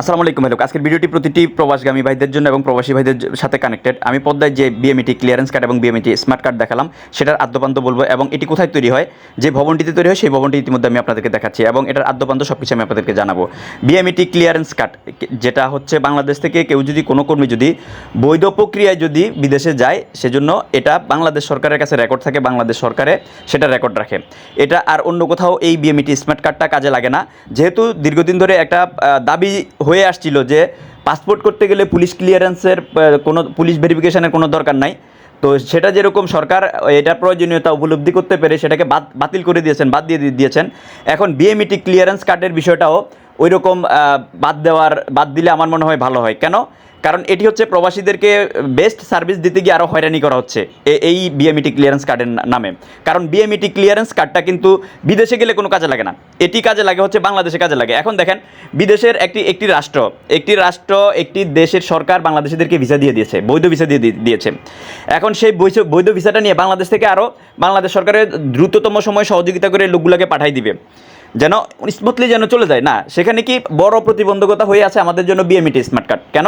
আসসালামু আলাইকুম হ্যালো আজকের ভিডিওটি প্রতিটি প্রবাসগামী ভাইদের জন্য এবং প্রবাসী ভাইদের সাথে কানেক্টেড আমি পদ্মায় যে বিএমইটি ক্লিয়ারেন্স কার্ড এবং বিএমইটি স্মার্ট কার্ড দেখালাম, সেটার আদ্যপান্ত বলব এবং এটি কোথায় তৈরি হয়, যে ভবনটিতে তৈরি হয়, সেই ভবনটি ইতিমধ্যে আমি আপনাদেরকে দেখাচ্ছি এবং এটার আদ্যপান্ত সব কিছু আমি আপনাদেরকে জানাব। বিএমইটি ক্লিয়ারেন্স কার্ড যেটা হচ্ছে বাংলাদেশ থেকে কেউ যদি, কোনো কর্মী যদি বৈধ প্রক্রিয়ায় যদি বিদেশে যায়, সেজন্য এটা বাংলাদেশ সরকারের কাছে রেকর্ড থাকে, বাংলাদেশ সরকারে সেটা রেকর্ড রাখে। এটা আর অন্য কোথাও এই বিএমইটি স্মার্ট কার্ডটা কাজে লাগে না। যেহেতু দীর্ঘদিন ধরে একটা দাবি হয়ে আসছিল যে পাসপোর্ট করতে গেলে পুলিশ ক্লিয়ারেন্সের কোনো পুলিশ ভেরিফিকেশানের কোনো দরকার নাই। তো সেটা যেরকম সরকার, এটার প্রয়োজনীয়তা উপলব্ধি করতে পেরে সেটাকে বাতিল করে দিয়েছেন, বাদ দিয়ে দিয়ে- দিয়েছেন। এখন বিএমইটি ক্লিয়ারেন্স কার্ডের বিষয়টাও ওই রকম বাদ দেওয়ার, বাদ দিলে আমার মনে হয় ভালো হয়। কেন? কারণ এটি হচ্ছে প্রবাসীদেরকে বেস্ট সার্ভিস দিতে গিয়ে আরও হয়রানি করা হচ্ছে এই বিএমইটি ক্লিয়ারেন্স কার্ডের নামে। কারণ বিএমইটি ক্লিয়ারেন্স কার্ডটা কিন্তু বিদেশে গেলে কোনো কাজে লাগে না। এটি কাজে লাগে, হচ্ছে বাংলাদেশে কাজে লাগে। এখন দেখেন, বিদেশের একটি একটি রাষ্ট্র একটি রাষ্ট্র, একটি দেশের সরকার বাংলাদেশিদেরকে ভিসা দিয়ে দিয়েছে, বৈধ ভিসা দিয়ে দিয়ে- দিয়েছে। এখন সেই বৈধ ভিসাটা নিয়ে বাংলাদেশ থেকে আরও বাংলাদেশ সরকারের দ্রুততম সময় সহযোগিতা করে লোকগুলোকে পাঠাই দিবে। যেন স্মুথলি যেন চলে যায়। না, সেখানে কি বড় প্রতিবন্ধকতা হয়ে আছে আমাদের জন্য বিএমইটি স্মার্ট কার্ড কেন?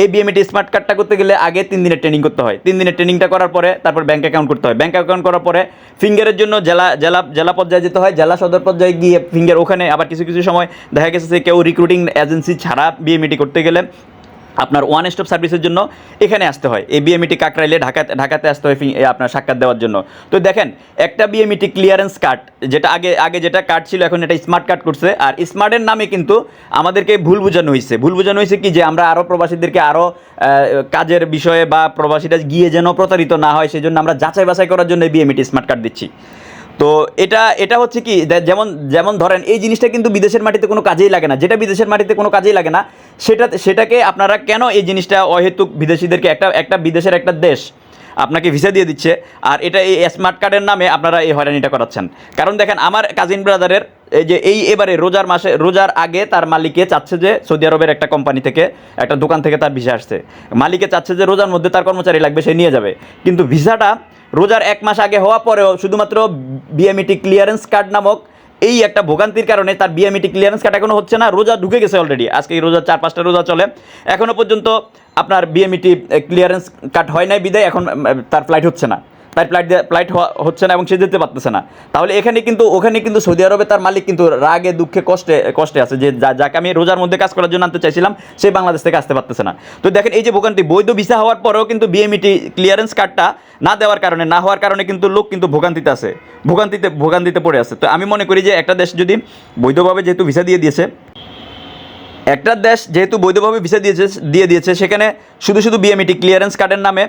এই বিএমইটি স্মার্ট কার্ডটা করতে গেলে আগে তিন দিনের ট্রেনিং করতে হয়। তিন দিনের ট্রেনিংটা করার পরে তারপর ব্যাঙ্ক অ্যাকাউন্ট করতে হয়। ব্যাঙ্ক অ্যাকাউন্ট করার পরে ফিঙ্গারের জন্য জেলা জেলা জেলা পর্যায়ে যেতে হয়। জেলা সদর পর্যায়ে গিয়ে ফিঙ্গার ওখানে আবার কিছু কিছু সময় দেখা গেছে যে কেউ রিক্রুটিং এজেন্সি ছাড়া বিএমইটি করতে গেলে আপনার ওয়ান স্টপ সার্ভিসের জন্য এখানে আসতে হয়। এই বিএমইটি কাকরাইলে ঢাকাতে ঢাকাতে আসতে হয় আপনার সাক্ষাৎ দেওয়ার জন্য। তো দেখেন, একটা বিএমইটি ক্লিয়ারেন্স কার্ড যেটা আগে আগে যেটা কার্ড ছিল, এখন এটা স্মার্ট কার্ড করছে। আর স্মার্টের নামে কিন্তু আমাদেরকে ভুল বোঝানো হয়েছে। ভুল বোঝানো হয়েছে কি? যে আমরা আরও প্রবাসীদেরকে আরও কাজের বিষয়ে বা প্রবাসীরা গিয়ে যেন প্রতারিত না হয় সেই জন্য আমরা যাচাই বাছাই করার জন্য বিএমইটি স্মার্ট কার্ড দিচ্ছি। তো এটা এটা হচ্ছে কি যেমন যেমন ধরেন এই জিনিসটা কিন্তু বিদেশের মাটিতে কোনো কাজেই লাগে না। যেটা বিদেশের মাটিতে কোনো কাজেই লাগে না, সেটা, সেটাকে আপনারা কেন এই জিনিসটা অহেতুক বিদেশিদেরকে একটা একটা বিদেশের একটা দেশ আপনাকে ভিসা দিয়ে দিচ্ছে, আর এটা এই স্মার্ট কার্ডের নামে আপনারা এই হয়রানিটা করাচ্ছেন? কারণ দেখেন, আমার কাজিন ব্রাদারের এই যে, এই এবারে রোজার মাসে, রোজার আগে তার মালিকে চাচ্ছে যে সৌদি আরবের একটা কোম্পানি থেকে একটা দোকান থেকে তার ভিসা আসছে। মালিকে চাচ্ছে যে রোজার মধ্যে তার কর্মচারী লাগবে, সে নিয়ে যাবে। কিন্তু ভিসাটা রোজার এক মাস আগে হওয়া পরেও শুধুমাত্র বিএমইটি ক্লিয়ারেন্স কার্ড নামক এই একটা ভোগান্তির কারণে তার বিএমইটি ক্লিয়ারেন্স কার্ড এখনও হচ্ছে না, রোজা ঢুকে গেছে অলরেডি আজকে এই রোজা চার পাঁচটা রোজা চলে। এখনও পর্যন্ত আপনার বিএমইটি ক্লিয়ারেন্স কার্ড হয় নাই বিদায়, এখন তার ফ্লাইট হচ্ছে না। তার ফ্লাইট ফ্লাইট হচ্ছে না এবং সে যেতে পারতেছে না। তাহলে এখানে কিন্তু ওখানে কিন্তু সৌদি আরবে তার মালিক কিন্তু রাগে, দুঃখে, কষ্টে কষ্টে আছে। যে যাকে আমি রোজার মধ্যে কাজ করার জন্য আনতে চাইছিলাম, সে বাংলাদেশ থেকে আসতে পারতেছে না। তো দেখেন এই যে ভোগান্তি, বৈধ ভিসা হওয়ার পরেও কিন্তু বিএমইটি ক্লিয়ারেন্স কার্ডটা না দেওয়ার কারণে না হওয়ার কারণে কিন্তু লোক কিন্তু ভোগান্তিতে আছে। ভোগান্তিতে ভোগান্তিতে পড়ে আছে। তো আমি মনে করি যে একটা দেশ যদি বৈধভাবে যেহেতু ভিসা দিয়ে দিয়েছে, একটা দেশ যেহেতু বৈধভাবে ভিসা দিয়েছে দিয়ে দিয়েছে, সেখানে শুধু শুধু বিএমইটি ক্লিয়ারেন্স কার্ডের নামে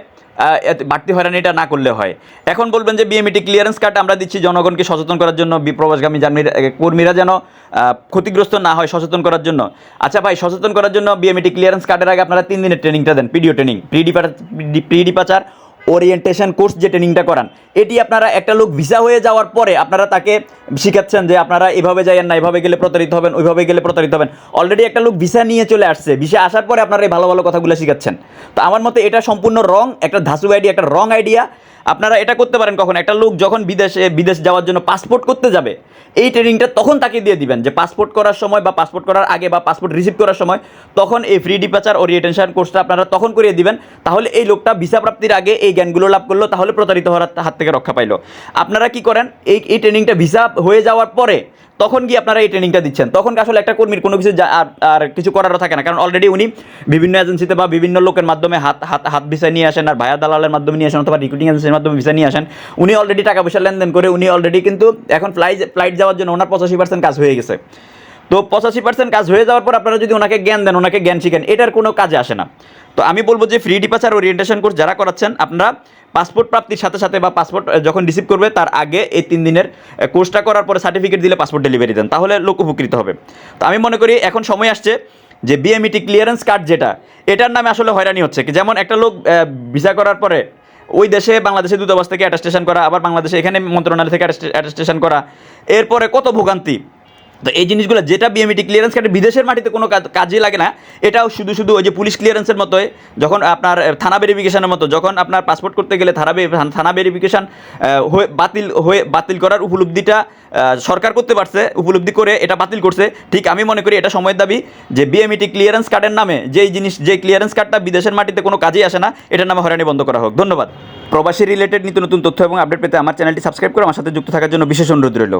বাড়তি হয়রানিটা না করলে হয়। এখন বলবেন যে বিএমইটি ক্লিয়ারেন্স কার্ড আমরা দিচ্ছি, জনগণকে সচেতন করার জন্য, বিপ্রবাসগামী জার্মির কর্মীরা যেন ক্ষতিগ্রস্ত না হয় সচেতন করার জন্য। আচ্ছা ভাই, সচেতন করার জন্য বিএমইটি ক্লিয়ারেন্স কার্ডের আগে আপনারা তিন দিনের ট্রেনিংটা দেন PDO training pre depar pre departure orientation course যে ট্রেনিংটা করান, এটি আপনারা একটা লোক ভিসা হয়ে যাওয়ার পরে আপনারা তাকে শিখাচ্ছেন যে আপনারা এভাবে যাইয়েন না, এভাবে গেলে প্রতারিত হবেন, ওইভাবে গেলে প্রতারিত হবেন। অলরেডি একটা লোক ভিসা নিয়ে চলে আসছে ভিসা আসার পরে আপনারা এই ভালো ভালো কথাগুলো শিখাচ্ছেন। তো আমার মতে এটা সম্পূর্ণ রং একটা ধাসু আইডিয়া একটা রং আইডিয়া আপনারা এটা করতে পারেন কখন? একটা লোক যখন বিদেশে, বিদেশ যাওয়ার জন্য পাসপোর্ট করতে যাবে, এই ট্রেনিংটা তখন তাকে দিয়ে দিবেন যে পাসপোর্ট করার সময় বা পাসপোর্ট করার আগে বা পাসপোর্ট রিসিভ করার সময় তখন এই ফ্রি ডিপাচার ওরিয়েন্টেশন কোর্সটা আপনারা তখন করিয়ে দিবেন। তাহলে এই লোকটা ভিসা প্রাপ্তির আগে এই জ্ঞানগুলো লাভ করল, তাহলে প্রতারিত হওয়ার হাত থেকে রক্ষা পাইলো। আপনারা কি করেন? এই এই ট্রেনিংটা ভিসা হয়ে যাওয়ার পরে তখন গিয়ে আপনারা এই ট্রেনিংটা দিচ্ছেন। তখন আসলে একটা কর্মীর কোনো কিছু আর- কিছু করারও থাকে না? কারণ অলরেডি উনি বিভিন্ন এজেন্সিতে বা বিভিন্ন লোকের মাধ্যমে হাত হাত হাত ভিসা নিয়ে আসেন আর ভায়া দালালের মাধ্যমে নিয়ে আসেন অথবা রিক্রুটিং এজেন্সির মাধ্যমে ভিসা নিয়ে আসেন, উনি অলরেডি টাকা পয়সা লেনদেন করে উনি অলরেডি কিন্তু এখন ফ্লাইট ফ্লাইট যাওয়ার জন্য ওনার পঁচাশি পার্সেন্ট কাজ হয়ে গেছে। তো পঁচাশি পার্সেন্ট কাজ হয়ে যাওয়ার পর আপনারা যদি ওনাকে জ্ঞান দেন, ওনাকে জ্ঞান শিখেন, এটার কোনো কাজে আসে না। তো আমি বলব যে ফ্রি ডিপাচার ওরিয়েন্টেশন কোর্স যারা করাচ্ছেন, আপনারা পাসপোর্ট প্রাপ্তির সাথে সাথে বা পাসপোর্ট যখন রিসিভ করবে, তার আগে এই তিন দিনের কোর্সটা করার পরে সার্টিফিকেট দিলে পাসপোর্ট ডেলিভারি দেন, তাহলে লোক উপকৃত হবে। তো আমি মনে করি এখন সময় আসছে যে বিএমইটি ক্লিয়ারেন্স কার্ড যেটা, এটার নামে আসলে হয়রানি হচ্ছে যেমন একটা লোক ভিসা করার পরে ওই দেশে বাংলাদেশে দূতাবাস থেকে অ্যাটাস্টেশন করা, আবার বাংলাদেশে এখানে মন্ত্রণালয় থেকে অ্যাটাস্টেশন করা, এরপরে কত ভোগান্তি? তো এই জিনিসগুলো যেটা বিএমইটি ক্লিয়ারেন্স কার্ডে বিদেশের মাটিতে কোনো কাজ- লাগে না। এটাও শুধু শুধু ওই যে পুলিশ ক্লিয়ারেন্সের মতোই। যখন আপনার থানা ভেরিফিকেশনের মতো, যখন আপনার পাসপোর্ট করতে গেলে থানা থানা ভেরিফিকেশন হয়ে বাতিল হয়ে বাতিল করার উপলব্ধিটা সরকার করতে পারছে, উপলব্ধি করে এটা বাতিল করছে। ঠিক আমি মনে করি এটা সময়ের দাবি যে বিএমইটি ক্লিয়ারেন্স কার্ডের নামে যেই জিনিস যে ক্লিয়ারেন্স কার্ডটা বিদেশের মাটিতে কোনো কাজেই আসে না, এটার নামে হয়রানি বন্ধ করা হোক। ধন্যবাদ। প্রবাসী রিলেটেড নিত্য নতুন তথ্য এবং আপডেট পেতে আমার চ্যানেলটি সাবস্ক্রাইব করে আমার সাথে যুক্ত থাকার জন্য বিশেষ অনুরোধ রইল।